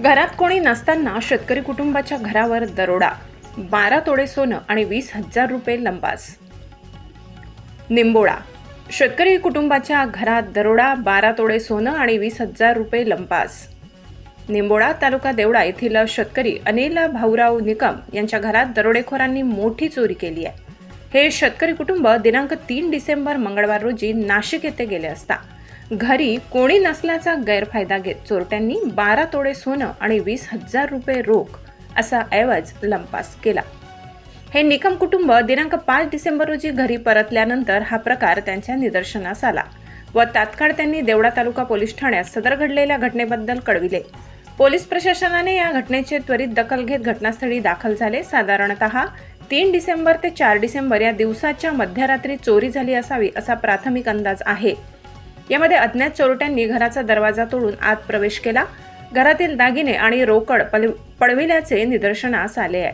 घरात कोणी नसताना शेतकरी कुटुंबाच्या घरावर दरोडा. बारा तोडे सोनं आणि वीस हजार रुपये लंबास. निंबोळा. शेतकरी कुटुंबाच्या घरात दरोडा बारा तोडे सोनं आणि वीस हजार रुपये लंपास निंबोळा तालुका देवळा येथील शेतकरी अनिल भाऊराव निकम यांच्या घरात दरोडेखोरांनी मोठी चोरी केली आहे. हे शेतकरी कुटुंब दिनांक तीन डिसेंबर मंगळवार रोजी नाशिक येथे गेले असता. घरी कोणी नसल्याचा गैरफायदा घेत चोरट्यांनी बारा तोडे सोनं आणि वीस हजार रुपये रोख असा ऐवज लंपास केला. हे निकम कुटुंब दिनांक पाच डिसेंबर रोजी घरी परतल्यानंतर हा प्रकार त्यांच्या निदर्शनास आला व तात्काळ त्यांनी देवळा तालुका पोलीस ठाण्यात सदर घडलेल्या घटनेबद्दल कळविले. पोलीस प्रशासनाने या घटनेची त्वरित दखल घेत घटनास्थळी दाखल झाले. साधारणतः तीन डिसेंबर ते चार डिसेंबर या दिवसाच्या मध्यरात्री चोरी झाली असावी असा प्राथमिक अंदाज आहे. यामध्ये अज्ञात चोरट्यांनी घराचा दरवाजा तोडून आत प्रवेश केला. घरातील दागिने आणि रोकड पल- पळविल्याचे निदर्शनास आले आहे.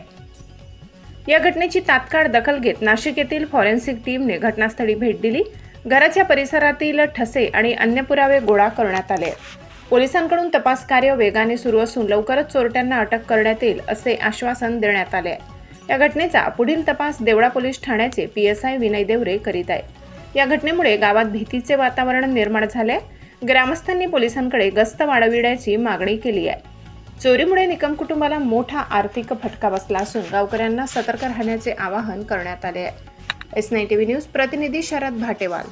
या घटनेची तात्काळ दखल घेत नाशिक येथील फॉरेन्सिक टीमने घटनास्थळी भेट दिली. घराच्या परिसरातील ठसे आणि अन्य पुरावे गोळा करण्यात आले. पोलिसांकडून तपास कार्य वेगाने सुरू असून लवकरच चोरट्यांना अटक करण्यात येईल असे आश्वासन देण्यात आले आहे. या घटनेचा पुढील तपास देवळा पोलीस ठाण्याचे P S I Vinay Deore करीत आहे. या घटनेमुळे गावात भीतीचे वातावरण निर्माण झाले. ग्रामस्थांनी पोलिसांकडे गस्त वाढविण्याची मागणी केली आहे. चोरीमुळे निकम कुटुंबाला मोठा आर्थिक फटका बसला असून गावकऱ्यांना सतर्क राहण्याचे आवाहन करण्यात आले आहे. एस नाईन टीव्ही न्यूज प्रतिनिधी शरद भाटेवाल.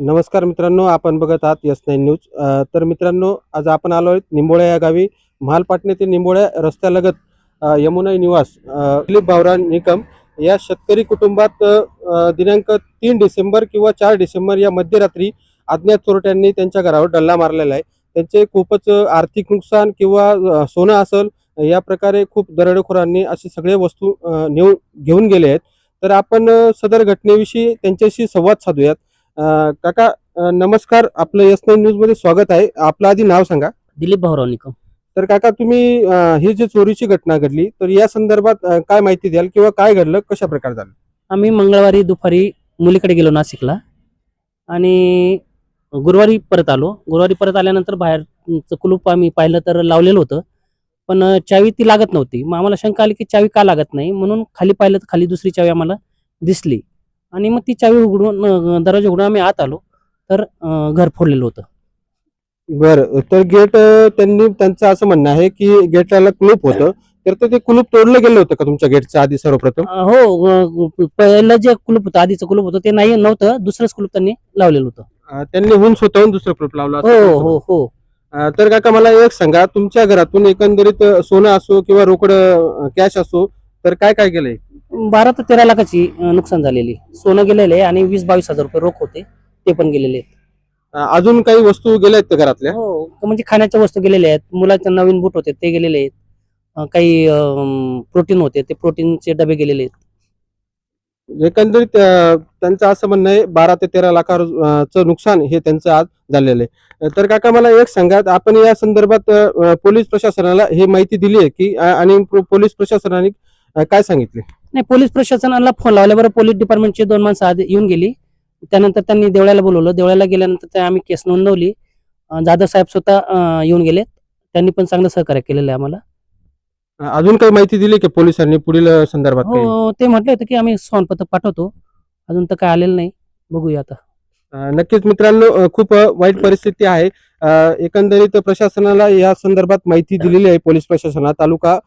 नमस्कार मित्रांनो आपण बघत आहात यस नाईन न्यूज. तर मित्रांनो आज आपण आलो आहोत निंबोळ्या या गावी. महालपाटणे ते निंबोळ्या रस्त्यालगत यमुना यमुनाई निवास दिलीप भावरा निकम या शेतकरी कुटुंबात दिनांक तीन डिसेंबर किंवा चार डिसेंबर या मध्यरात्री अज्ञात चोरट्यांनी त्यांच्या घरावर डल्ला मारलेला आहे. त्यांचे खूपच आर्थिक नुकसान किंवा सोनं असेल या प्रकारे खूप दरोडेखोरांनी असे सगळे वस्तू नेऊ घेऊन गेले आहेत. तर आपण सदर घटनेविषयी त्यांच्याशी संवाद साधूयात. काका नमस्कार. आपलं एस नाईन न्यूजमध्ये स्वागत आहे. आपलं आधी नाव सांगा. दिलीप भाऊराव निकम. तर काका तुम्ही ही जी चोरीची घटना घडली तर या संदर्भात काय माहिती द्याल किंवा काय घडलं कशा प्रकारे झालं? आम्ही मंगळवारी दुपारी मुलीकडे गेलो नाशिकला आणि गुरुवारी परत आलो. गुरुवारी परत आल्यानंतर बाहेरचं कुलूप आम्ही पाहिलं तर लावलेलं होतं पण अं, चावी ती लागत नव्हती. मग आम्हाला शंका आली की चावी का लागत नाही? म्हणून खाली पाहिलं तर खाली दुसरी चावी आम्हाला दिसली. आणि मग ती चावी उघडून अं, दरवाजा उघडून आम्ही आत आलो. तर अं, घर फोडलेलं होतं. बरं तर गेट त्यांनी त्यांचं असं म्हणणं आहे की गेटला कुलूप होतं. तर ते- ते कुलूप तोडलं गेलं होतं का तुमच्या गेटच्या आधी सर्वप्रथम? हो पहिलं जे कुलूप होतं आधीचं कुलूप होतं ते नाही नव्हतं. दुसरंच कुलूप त्यांनी लावलेलं होतं. अ, त्यांनी होऊन स्वतःहून दुसरं कुलूप लावलं असं हो हो हो. अ, तर काका मला एक सांगा तुमच्या घरातून एकंदरीत अ, सोनं असो किंवा रोकड कॅश असो तर काय काय केलंय बारा ते तेरा लाखाची अं, नुकसान झालेली. सोनं गेलेलं आहे आणि वीस बावीस हजार रुपये रोख होते ते पण गेलेले आहेत. अजून काही वस्तू गेल्या आहेत का घरातल्या? हो म्हणजे खाण्याच्या वस्तू गेलेल्या आहेत. मुलाचे नवीन बूट होते ते गेलेले आहेत. अं, काही प्रोटीन होते ते प्रोटीनचे डबे गेलेले आहेत. एकंदरीत अ, त्यांचं असं म्हणणं आहे बारा ते तेरा लाखाचं नुकसान हे त्यांचं आज झालेलं आहे. तर काका मला एक सांगा आपण या संदर्भात अ, पोलीस प्रशासनाला हे माहिती दिली आहे की अ, आणि पो- पोलीस प्रशासनाने अ, काय सांगितले? नाही पोलीस प्रशासनाला फोन लावल्याबरोबर पोलीस डिपार्टमेंटचे दोन माणसं आधी येऊन गेली. त्यानंतर त्यांनी देवळ्याला बोलवलं. देवळ्याला गेल्यानंतर त्या आम्ही केस नोंदवली. जाधव साहेब स्वतः येऊन गेले त्यांनी पण चांगलं सहकार्य केलेलं आहे आम्हाला. अजून काही माहिती दिली की पोलिसांनी पुढील संदर्भात काही? हो ते म्हटले होते की आम्ही सोनपत्र पाठवतो. अजून तर काय आलेलं नाही. बघूया आता. नक्कीच मित्रांनो खूप वाईट परिस्थिती आहे. एकंदरीत प्रशासनाला या संदर्भात माहिती दिलेली आहे पोलीस प्रशासनाला तालुका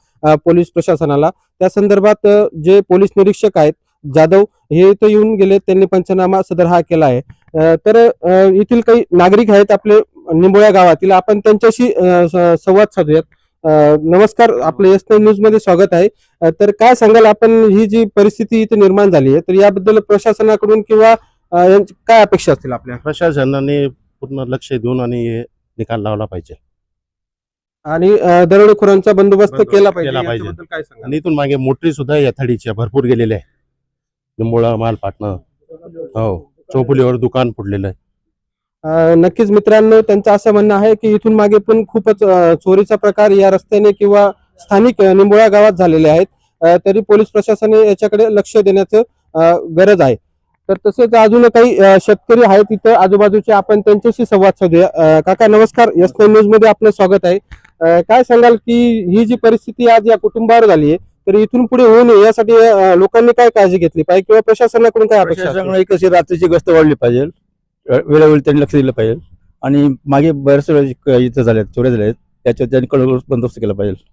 पोलीस प्रशासनाला. त्या संदर्भात जे पोलीस निरीक्षक आहेत जाधव हे इथं येऊन गेले त्यांनी पंचनामा सदर हा केला आहे. तर येथील काही नागरिक आहेत आपले निंबोळ्या गावातील आपण त्यांच्याशी संवाद साधूयात. नमस्कार आपलं एस न्यूजमध्ये स्वागत आहे. तर काय सांगाल आपण ही जी परिस्थिती इथे निर्माण झाली आहे तर याबद्दल प्रशासनाकडून किंवा काय अपेक्षा असतील आपल्या? प्रशासनाने पूर्ण लक्ष देऊन आणि हे निकाल लावला पाहिजे. आणि दरोडेखोरांचा बंदोबस्त केला पाहिजे काय सांगाल? आणि इथून मागे मोटरी सुद्धा या भरपूर गेलेल्या आहे लिंबोळा माल पाटणं. हो चौफुलीवर दुकान फुटलेलं आहे. अ, नक्कीच मित्रांनो त्यांचं असं म्हणणं आहे की इथून मागे पण खूपच अ, चोरीचा प्रकार या रस्त्याने किंवा स्थानिक अ, निंबोळा गावात झालेले आहेत. अ, तरी पोलीस प्रशासनाने याच्याकडे लक्ष देण्याचं अ, गरज आहे. तर तसेच अजून काही अ, शेतकरी आहेत इथं आजूबाजूचे आपण त्यांच्याशी संवाद साधूया. अ, काका नमस्कार. एस न्यूजमध्ये आपलं स्वागत आहे. अ, काय सांगाल की ही जी परिस्थिती आज या कुटुंबावर झाली आहे तर इथून पुढे होऊ नये यासाठी लोकांनी काय काळजी घेतली पाहिजे किंवा प्रशासनाकडून काय अपेक्षा? प्रशासनाकडे कशी रात्रीची गस्त वाढली पाहिजे वेळोवेळी त्यांनी लक्ष दिलं पाहिजे. आणि मागे वेळेस क- इथं झाले चोऱ्या झाल्या आहेत त्याच्यात त्यांनी कडक बंदोबस्त केला पाहिजे.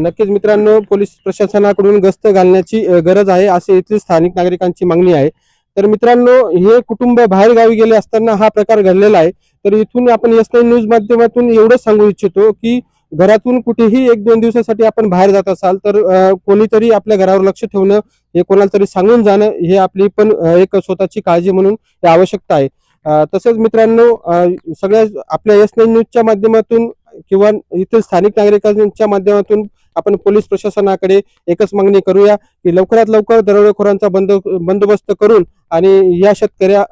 नक्कीच मित्रांनो पोलीस प्रशासनाकडून गस्त घालण्याची गरज आहे असे येथील स्थानिक नागरिकांची मागणी आहे. तर मित्रांनो हे कुटुंब बाहेर गावी गेले असताना हा प्रकार घडलेला आहे. तर इथून आपण एस नाईन न्यूज माध्यमातून एवढंच सांगू इच्छितो की घरातून कुठेही एक दोन दिवसासाठी आपण बाहेर जात असाल तर कोणीतरी आपल्या घरावर लक्ष ठेवणं हे कोणाला तरी सांगून जाणं हे आपली पण एक स्वतःची काळजी म्हणून हे आवश्यकता आहे. तसंच मित्रांनो सगळ्या आपल्या एस नाईन न्यूजच्या माध्यमातून किंवा इथील स्थानिक नागरिकांच्या माध्यमातून आपण पोलीस प्रशासनाकडे एकच मागणी करूया की लवकरात लवकर दरोडेखोरांचा बंद बंदोबस्त करून आणि या शेतकऱ्या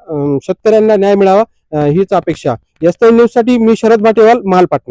शेतकऱ्यांना न्याय मिळावा हीच अपेक्षा. एस नाईन न्यूजसाठी मी शरद भाटेवाल महालपाटण